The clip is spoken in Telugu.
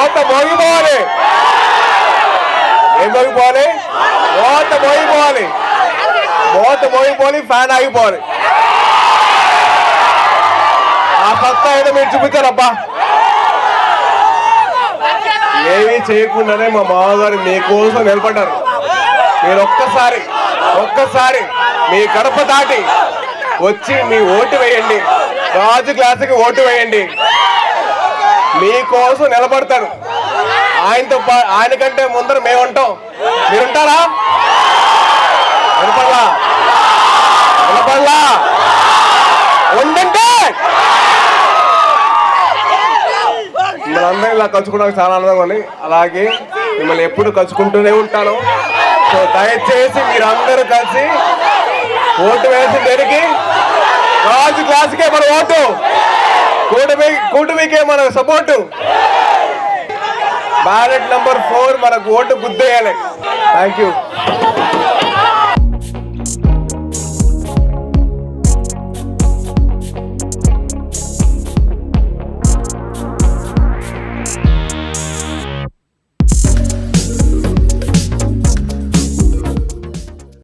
ఓత మోగిపోవాలి ఏం మోగిపోవాలి ఓత మోగిపోవాలి ఓత మోగిపోవాలి ఫ్యాన్ ఆగిపోవాలి ఆ పక్క ఏదో మీరు చూపించారబ్బా. ఏమీ చేయకుండానే మా మామగారు మీకోసం నిలబడ్డారు. మీరు ఒక్కసారి ఒక్కసారి మీ గడప దాటి వచ్చి మీ ఓటు వేయండి. రాజు క్లాసుకి ఓటు వేయండి. మీకోసం నిలబడతారు. ఆయనతో పా- ఆయన కంటే ముందర మేము ఉంటాం మీరుంటారా? వినపడలా వినపడలా ఉండంటే మనందరం ఇలా కలుసుకోవడానికి చాలా ఆనందంగా ఉంది. అలాగే మిమ్మల్ని ఎప్పుడు కలుసుకుంటూనే ఉంటాను. సో దయచేసి మీరందరూ కలిసి ఓటు వేసి పెరిగి రాజు క్లాస్కే మన ఓటు. కూటమి కూటమికే మన సపోర్టు. బ్యాలెట్ నంబర్ ఫోర్ మనకు ఓటు గుద్దేయాలి. Thank you